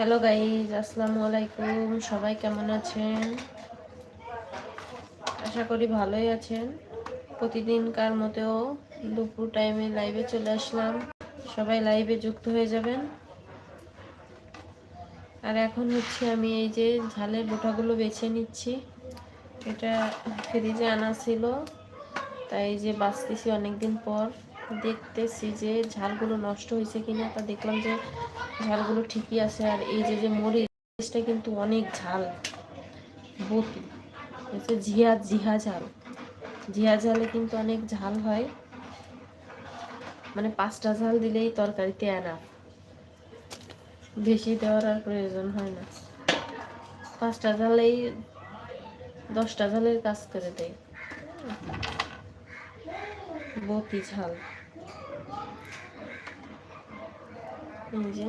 Hello guys আসসালামু আলাইকুম সবাই কেমন আছেন? আশা করি ভালোই আছেন। প্রতিদিনকার মতো দুপুর টাইমে লাইভে চলে আসলাম। সবাই লাইভে যুক্ত হয়ে যাবেন। আর এখন হচ্ছে আমি এই যে ঝালের বোটাগুলো বেছে নিচ্ছি। এটা ফ্রিজে আনা ছিল। তাই যে বাঁচতেছি অনেকদিন পর। দেখতেছি যে ঝালগুলো নষ্ট হয়েছে কিনা, তা দেখলাম যে ঝালগুলো ঠিকই আছে। আর এই যে যে মরিচটা কিন্তু অনেক ঝাল বতি হচ্ছে ঝিয়া জিহা ঝাল। জিহা ঝালে কিন্তু অনেক ঝাল হয়। মানে পাঁচটা ঝাল দিলেই তরকারিতে আনা বেশি দেওয়ার আর প্রয়োজন হয় না। পাঁচটা ঝালেই দশটা ঝালের কাজ করে দেয়। বতি ঝাল এই যে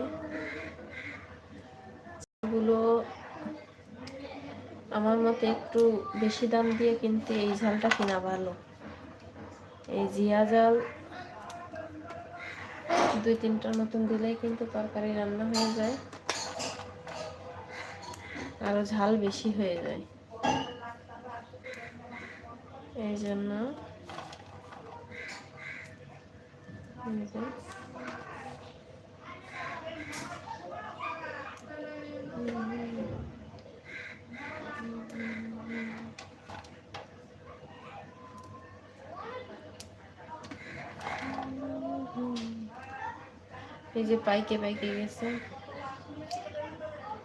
আমার মতে একটু বেশি দাম দিয়ে কিন্তু এই ঝালটা কেনা ভালো। এই জিয়া জাল দুই তিনটার মতন দিলেই কিন্তু তরকারি রান্না হয়ে যায়, আরও ঝাল বেশি হয়ে যায়। এই জন্য এই যে পাইকে পাইকে গেছে।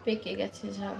পেকে গেছে ঝাল।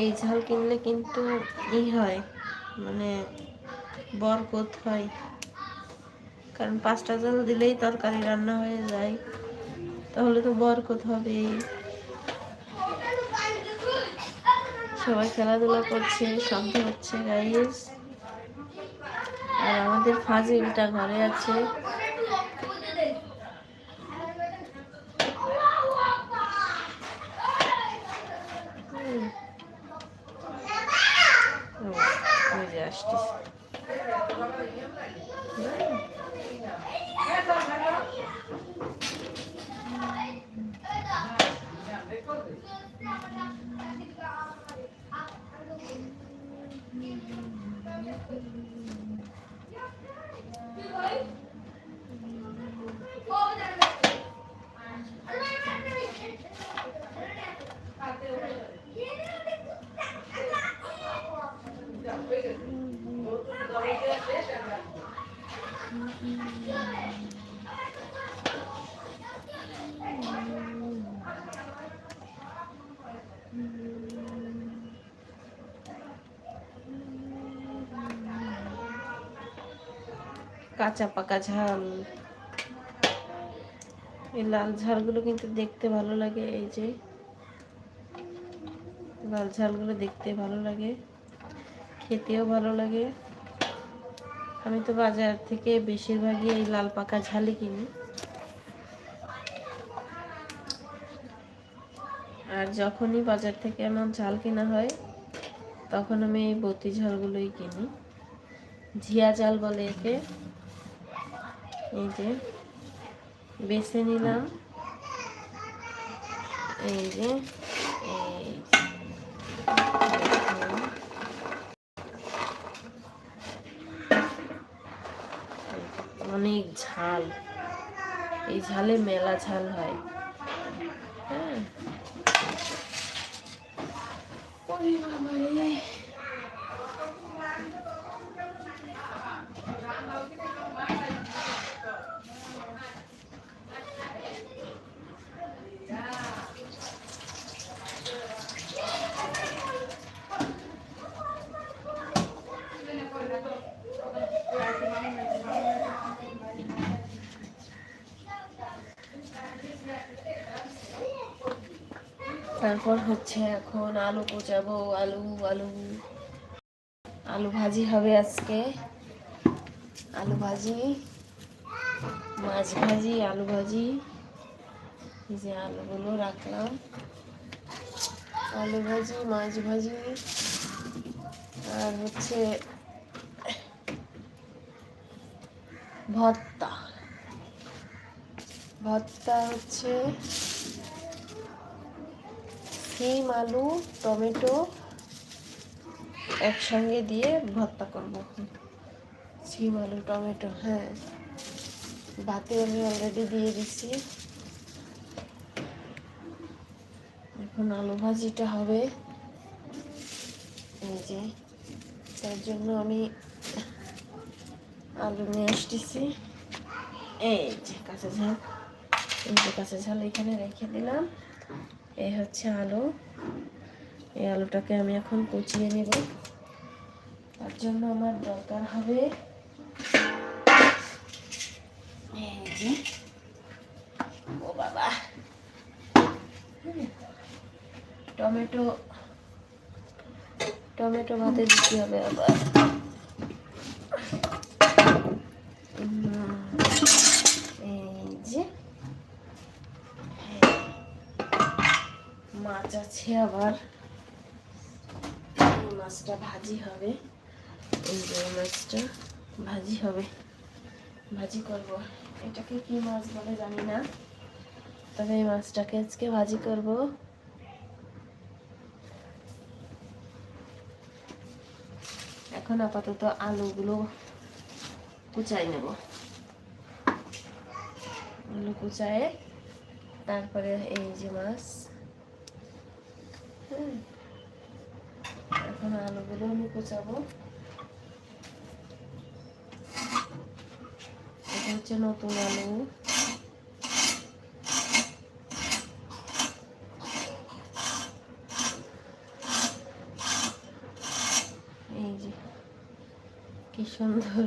এই ঝাল কিনলে কিন্তু ই হয় মানে বরকত হয়। কারণ পাঁচটা ঝাল দিলেই তরকারি রান্না হয়ে যায়, তাহলে তো বরকত হবে সবাই খেলাধুলা করছে শব্দ হচ্ছে গাইস আর আমাদের ফাজিলটা ঘরে আছে। Yeah. you. কাঁচা পাকা ঝাল। এই লাল ঝালগুলো কিন্তু দেখতে ভালো লাগে, এই যে। লাল ঝালগুলো দেখতে ভালো লাগে, খেতেও ভালো লাগে। আমি তো বাজার থেকে বেশিরভাগই এই লাল পাকা ঝালই কিনি। আর যখনই বাজার থেকে আমার ঝাল কেনা হয়, তখন আমি এই বতি ঝালগুলোই কিনি। ঝিয়া জাল বলে একে। এই যে বেছে নিলাম। এই যে, এই অনেক ঝাল। এই ঝালে মেলা ঝাল হয়। হ্যাঁ। তারপর হচ্ছে এখন আলু পচাবো আলু আলু। আলু ভাজি হবে আজকে। আলু ভাজি, মাছ ভাজি, আলু ভাজি। এই যে আলুগুলো রাখলাম। আলু ভাজি, মাছ ভাজি। আর হচ্ছে ভর্তা। ভর্তা হচ্ছে সিম আলু, টমেটো একসঙ্গে দিয়ে ভর্তা করব সিম আলু, টমেটো হ্যাঁ। ভাতে আমি অলরেডি দিয়ে দিচ্ছি এখন আলু ভাজিটা হবে। এই যে, তার জন্য আমি আলু নিয়ে আসতেছি। এই যে কাঁচা ঝাল, এই যে কাঁচা ঝাল এখানে রেখে দিলাম। এই হচ্ছে আলু। এই আলুটাকে আমি এখন কুচিয়ে নেব। তার জন্য আমার দরকার হবে ও বাবা। টমেটো টমেটো ভাতে দিতে হবে আবার। এই যে। মাছ আছে আবার। মাছটা ভাজি হবে। এই মাছটা ভাজি হবে। ভাজি করব। এটাকে কি মাছ বলে জানি না। তবে এই মাছটাকে আজকে ভাজি করব। এখন আপাতত আলুগুলো কুচাই নেব। আলু কুচায়ে তারপরে এই যে মাছ। এখন আলুগুলো আমি কুচাবো। এটা হচ্ছে নতুন আলু। এই যে, কি সুন্দর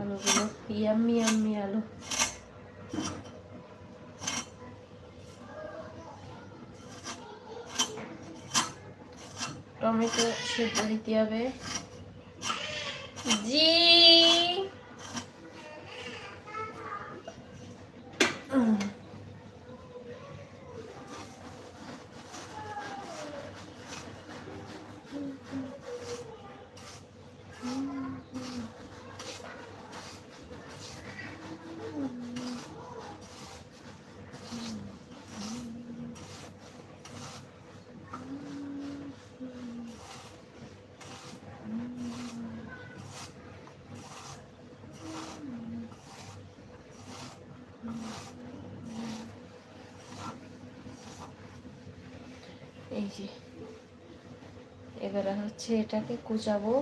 আলুগুলো, ইয়াম্মি ইয়াম্মি আলু। টমেটো সেদ্ধ দিতে হবে। জি। এই যে। এবারে হচ্ছে এটাকে কুচাবো।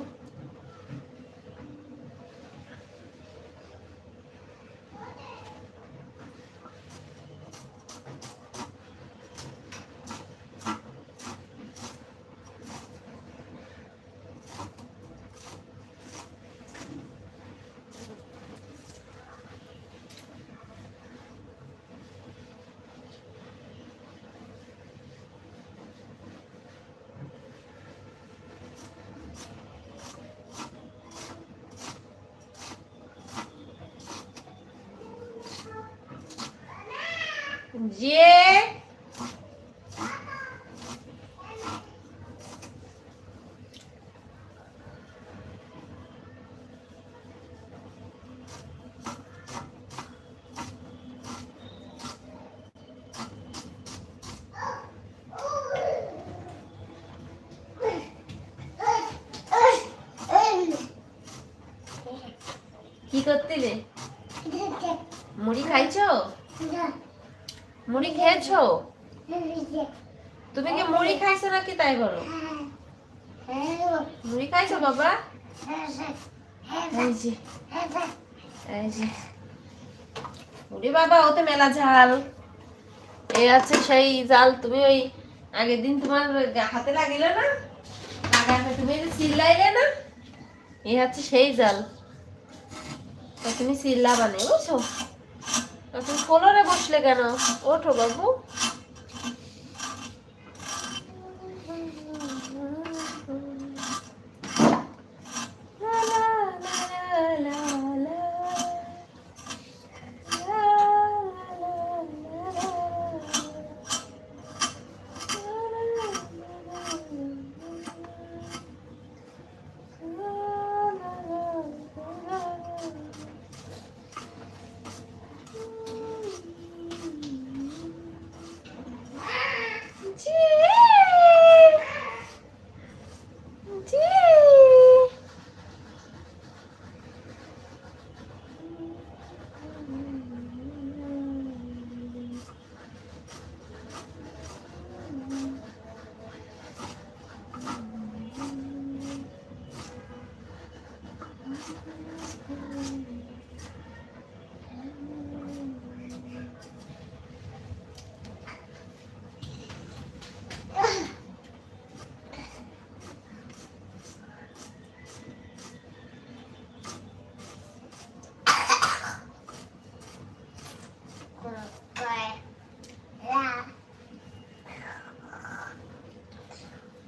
ये की करते ले খেয়েছো তুমি কি মুড়ি খাইছো নাকি তাই বলো? মুড়ি খাইছো বাবা? এই বাবা, ওতে মেলা ঝাল। এ আছে সেই জাল, তুমি ওই আগের দিন তোমার হাতে লাগিলে না? তুমি চিল্লাইলে না? এ হচ্ছে সেই জাল। তুমি চিল্লা বানে বুঝছ? তুমি কোলরে বসলে কেন? ওঠো বাবু।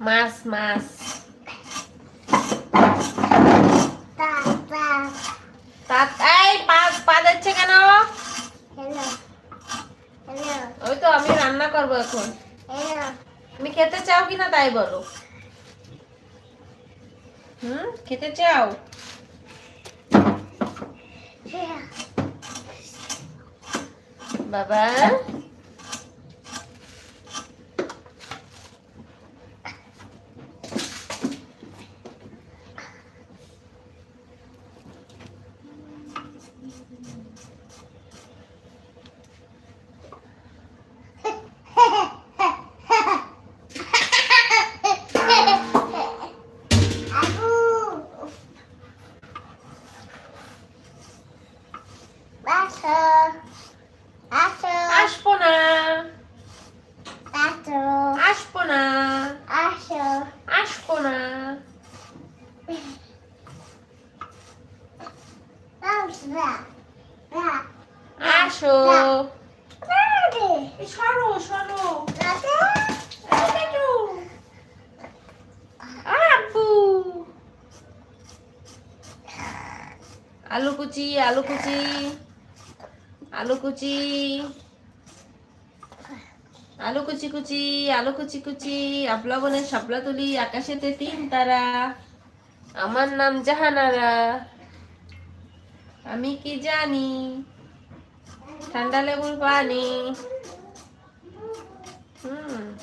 মাছ মাছ এই পা দিচ্ছে কেন ওই তো আমি রান্না করব এখন। তুমি খেতে চাও কিনা তাই বলো। হুম, খেতে চাও? বাবা আসব না আসব না আসব না আসো। সরো সরো। আব্বু। আলু কুচি আলু কুচি। আলু কুচি। আলু কুচি কুচি আলু কুচি কুচি। আপলা বনে শাপলা তুলি আকাশেতে তিন তারা। আমার নাম জাহানারা। আমি কি জানি? ঠান্ডা লেবুর পানি। হুম।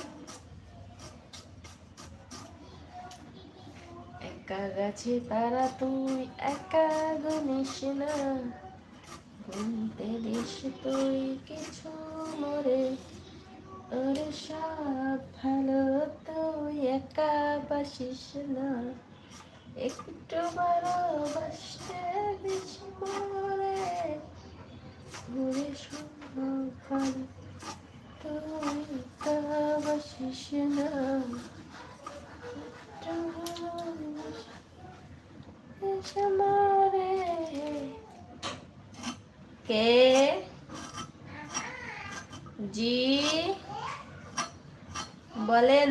একা গাছে তারা তুই একা গুনিস না। গুনতে দিস তুই কিছু মরে। ওরে সব ভালো তুই একা বাসিস না। একটু ভালোবাসতে বেশি করে ঘুরে সুন্দর তুমি ভালোবাসিস না কে? জি। বলেন।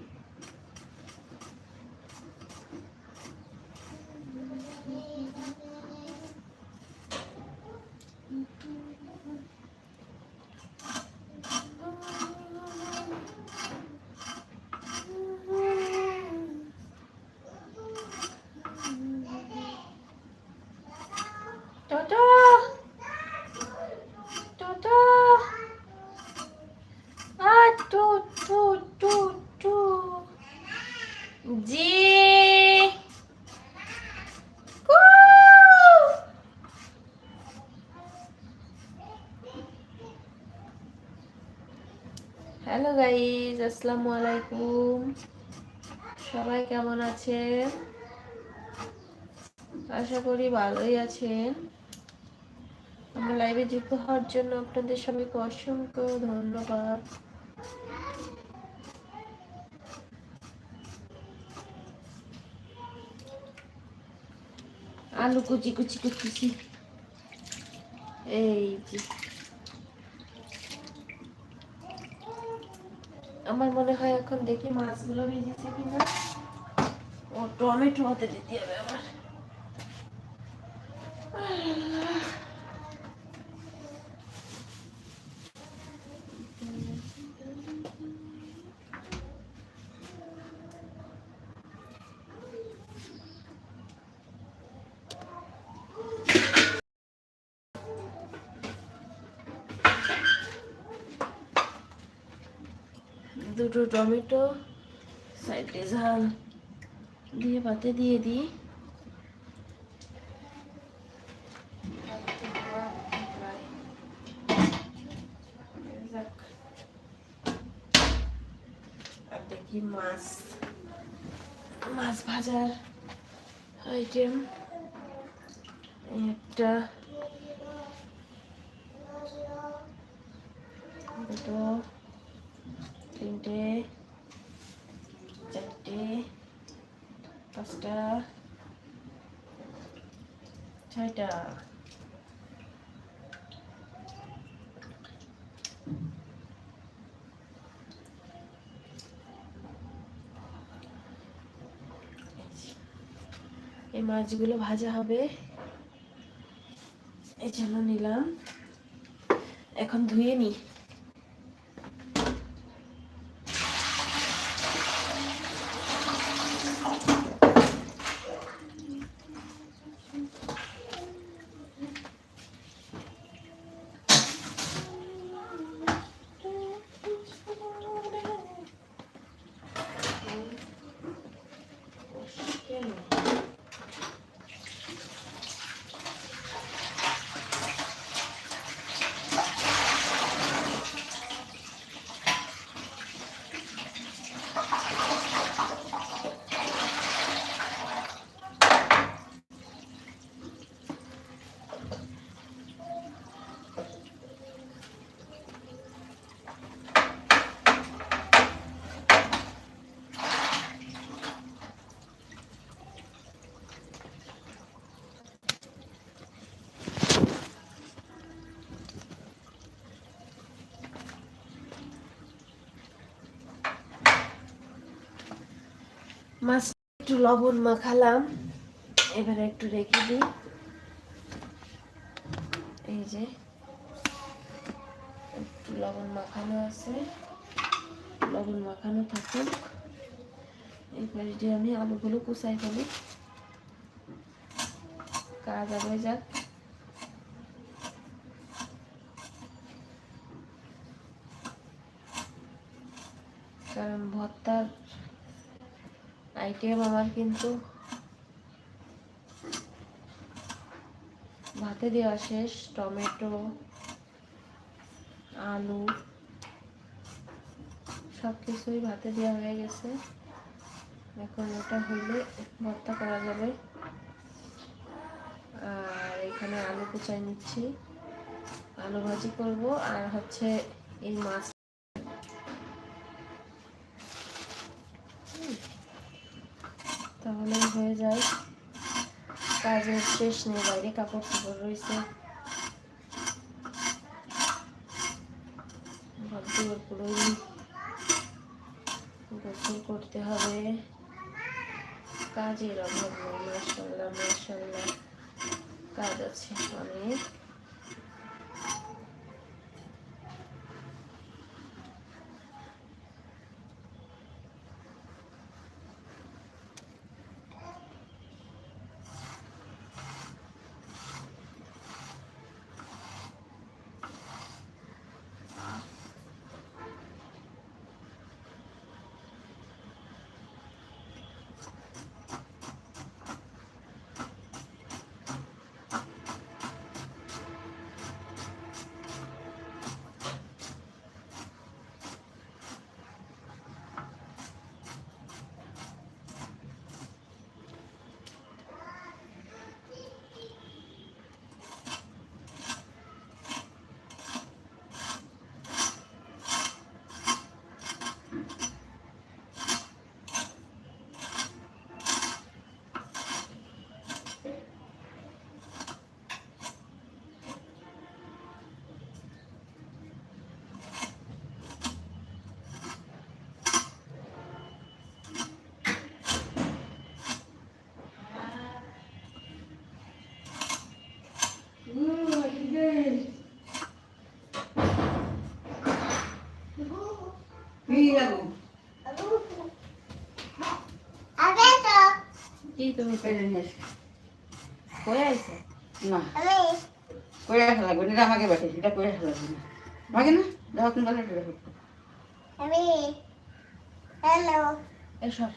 আসসালামু আলাইকুম। সবাই কেমন আছেন? আশা করি ভালোই আছেন। আমার লাইভে যুক্ত হওয়ার জন্য আপনাদের সবাইকে অসংখ্য ধন্যবাদ। আলু কুচি কুচি কুচি এই আমার মনে হয় এখন দেখি মাছগুলো ভেজেছে কিনা। ও টমেটো হতে দিতে হবে আবার। দুটো টমেটো, সাইডে ঝাল। দিয়ে পাতে দিয়ে দিই। দেখি মাছ। মাছ ভাজার আইটেম একটা। দুটো। তিনটে চারটে পাঁচটা ছয়টা। এই মাছগুলো ভাজা হবে। এই জন্য নিলাম। এখন ধুয়ে নিই মাছ একটু লবণ মাখালাম। এবারে একটু রেখে দিই। এই যে, একটু লবণ মাখানো আছে। লবণ মাখানো থাকুক। এবারে যে আমি আলুগুলো কুচাই ফেলি। কাজ আগে যাক। কারণ ভর্তার আইটেম আমার কিন্তু ভাতে দেওয়া শেষ, টমেটো, আলু সব কিছুই ভাতে দেওয়া হয়ে গেছে। এখন ওটা হলে ভর্তা করা যাবে। আর এখানে আলু কুচাই নিচ্ছি। আলু ভাজি করব, আর হচ্ছে এই মাছ তাহলে হয়ে যায়। কাজের শেষ নেই বাইরে, কাপড় কাপড় রয়েছে। গোসল করতে হবে। কাজের অভাব নেই মাসাল্লাহ কাজ আছে অনেক। তুমি পেরে নিয়ে এসো। কয়ে আইছো? না। করে রাখা লাগবে না আমাকে বাটে এটা করে রাখা লাগবে না। আমাকে না? দেখো তুমি বলে দেখো এসব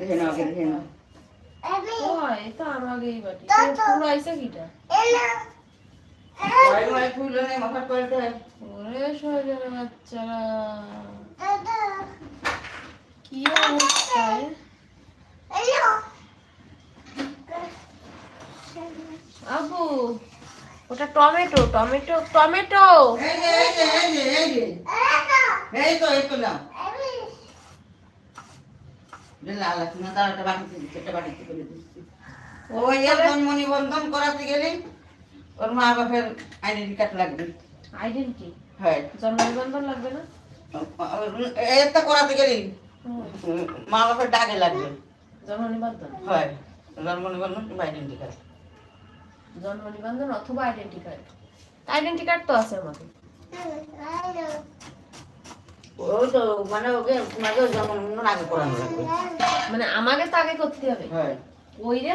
দেখে নাও আগে দেখে নাও। তো আমাকেই বাটি পুরো আইছে কিটা? ফুল নেই মাথা করে ওরে বাচ্চারা। কি অবস্থায় আবু ওটা টমেটো টমেটো টমেটো। এই তো এই তো না ওই একজন মনিবন্ধন করাতে গেলে ওর মা বাপের আইডেন্টি কার্ড লাগবে। আইডেন্টি হয়। জন্ম নিবন্ধন লাগবে না? একটা করাতে গেলে মা বাপের ডাকে লাগবে। জন্ম নিবন্ধন হয় জন্ম নিবন্ধন আইডেন্টি কার্ড জন্ম নিবন্ধন অথবা আইডেন্টি কার্ড আইডেন্টি কার্ড তো আছে আমাদের মানে ওকে তোমাকে জন্ম আগে করানো লাগবে মানে আমাকে তো আগে করতে হবে হয়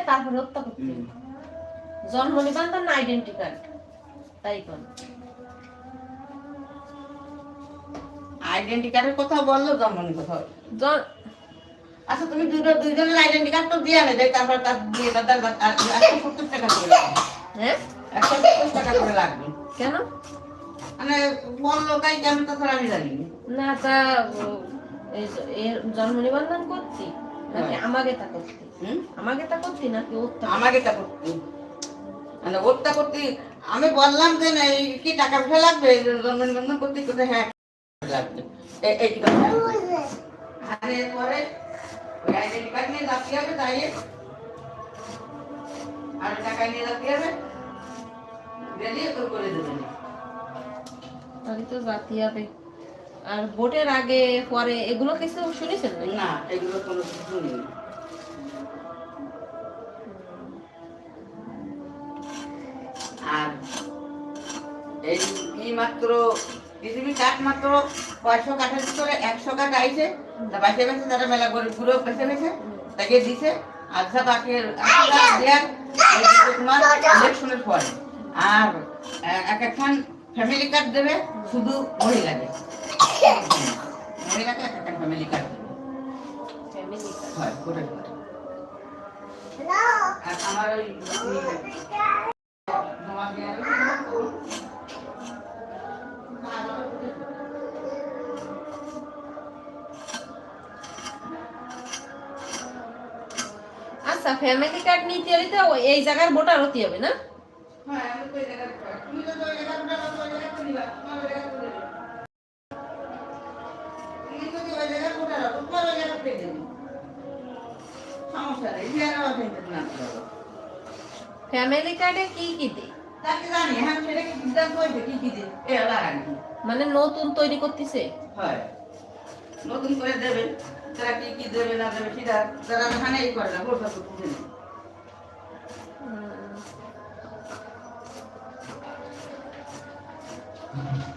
তারপরে হত্যা করতে হবে জন্ম নিবন্ধন না আইডেন্টি কার্ড তাই কোন আইডেন্টি কার্ডের কথা বলল জন্ম নিবন্ধন আচ্ছা তুমি দুটো দুইজনের আইডেন্টি কার্ড তো দিয়ে আনে তারপর তার দিয়ে তার আর টাকা হ্যাঁ? একশো সত্তর টাকা করে লাগবে। কেন? মানে তাই কেন তো আমি জানি। না। তা এর জন্ম নিবন্ধন করতি? নাকি হ্যাঁ। আমাকে তা করতি? হুম? আমাকে তা করতি নাকি ওর তা আমাকে তা করতে। মানে ওরটা করতে। আমি বললাম যে না এই কি টাকা পয়সা লাগবে? জন্ম নিবন্ধন করতে? কোথায় হ্যাঁ লাগবে। এই- লাগবে। আর এরপরে ওই আইডেন্টি কার্ড নিয়ে লাফতে হবে তাই আর টাকা নিয়ে লাফতে হবে গেলে করে দেবেন তাহলে তো জাতি হবে আর ভোটের আগে পরে এগুলো কিছু শুনেছেন না এগুলো কোনো কিছু আর এই মাত্র পৃথিবী কাঠ মাত্র কয়শো কাঠের ভিতরে একশো কাঠ আইছে। তা বেছে তারা মেলা করে পুরো বেছে বেছে তাকে দিছে। আধা বাকি আধা দেয়ার তোমার ইলেকশনের পরে আর এক একখান ফ্যামিলি কার্ড দেবে শুধু মহিলাকে। মহিলাকে এক একখান ফ্যামিলি কার্ড দেবে। ফ্যামিলি হয় করে করে আর আমার ওই তোমাকে আচ্ছা ফ্যামিলি কার্ড নিতে হলে তো এই জায়গার ভোটার হতে হবে না। ফ্যামিলি কার্ডে কি কি দেয় হ্যাঁ। মানে নতুন তৈরি করতেছে? হয়। নতুন করে দেবে। তারা কি কি দেবে না দেবে সেটা তারা ওখানেই করে না তো বুঝে না। Thank এই